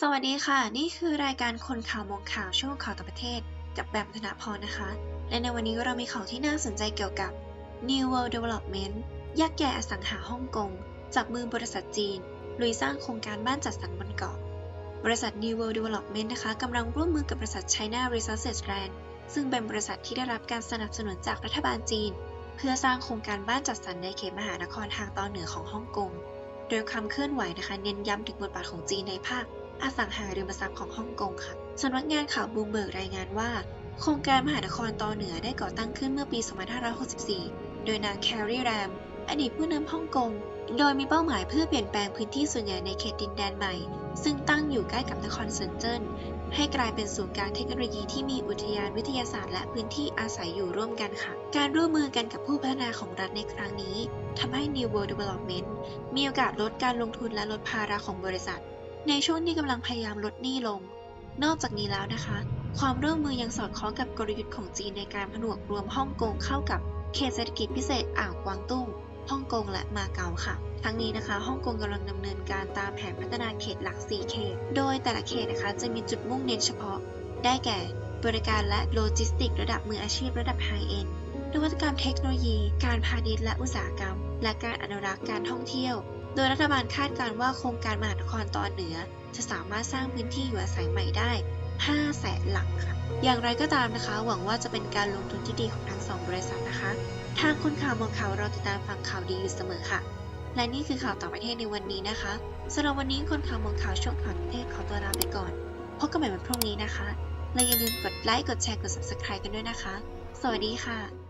สวัสดีค่ะ นี่คือรายการคนข่าวมองข่าวช่วงข่าวต่างประเทศ กับแบมธนาพรนะคะ และในวันนี้เรามีข่าวที่น่าสนใจเกี่ยวกับ New World Development ยักษ์ใหญ่อสังหาฮ่องกง จับมือบริษัทจีนลุยสร้างโครงการบ้านจัดสรรบนเกาะ บริษัท New World Development นะคะกำลังร่วมมือกับบริษัท China Resources Land ซึ่งเป็นบริษัทที่ได้รับการสนับสนุนจากรัฐบาลจีน เพื่อสร้างโครงการบ้านจัดสรรในเขตมหานครทางตอนเหนือของฮ่องกง โดยความเคลื่อนไหวนะคะ เน้นย้ำถึงบทบาทของจีนในภาค อสังหาริมทรัพย์ของฮ่องกงค่ะสำนักงานข่าวบูมเบิร์กรายงานว่า โครงการมหานครตอนเหนือได้ก่อตั้งขึ้นเมื่อปี 2564 โดยนางแคร์รีแรม อดีตผู้นำฮ่องกง โดยมีเป้าหมายเพื่อเปลี่ยนแปลงพื้นที่ส่วนใหญ่ในเขตดินแดนใหม่ ซึ่งตั้งอยู่ใกล้กับนครเซินเจิ้นให้กลายเป็นศูนย์กลางเทคโนโลยีที่มีอุทยานวิทยาศาสตร์และพื้นที่อาศัยอยู่ร่วมกันค่ะ การร่วมมือกันกับผู้พัฒนาของรัฐในครั้งนี้ทำให้ New World Development มีโอกาสลดการลงทุนและลดภาระของบริษัท ในช่วงที่กำลังพยายามลดหนี้ลง นอกจากนี้แล้วนะคะ ความร่วมมือยังสอดคล้องกับกลยุทธ์ของจีนในการผนวกรวมฮ่องกงเข้ากับเขตเศรษฐกิจพิเศษอ่าวกวางตุ้งฮ่องกงและมาเก๊าค่ะ ทั้งนี้นะคะฮ่องกงกำลังดำเนินการตามแผนพัฒนาเขตหลัก 4 เขต โดยแต่ละเขตนะคะจะมีจุดมุ่งเน้นเฉพาะ ได้แก่ บริการและโลจิสติกระดับมืออาชีพระดับไฮเอ็นนวัตกรรมเทคโนโลยี การพาณิชย์และอุตสาหกรรม และการอนุรักษ์การท่องเที่ยว โดยรัฐบาลคาดการณ์ว่าโครงการมหานครตอนเหนือ จะสามารถสร้างพื้นที่อยู่อาศัยใหม่ได้ 5 แสนหลังค่ะ อย่างไรก็ตามนะคะ หวังว่าจะเป็นการลงทุนที่ดีของทั้งสองบริษัทนะคะ ทางคนข่าวมองข่าวเราติดตามฟังข่าวดีอยู่เสมอค่ะ และนี่คือข่าวต่างประเทศในวันนี้นะคะสำหรับวันนี้คนข่าวมองข่าวช่วงข่าวประเทศขอตัวลาไปก่อน พบกันใหม่วันพรุ่งนี้นะคะและอย่าลืมกดไลค์ กดแชร์ กด subscribe กันด้วยนะคะ สวัสดีค่ะ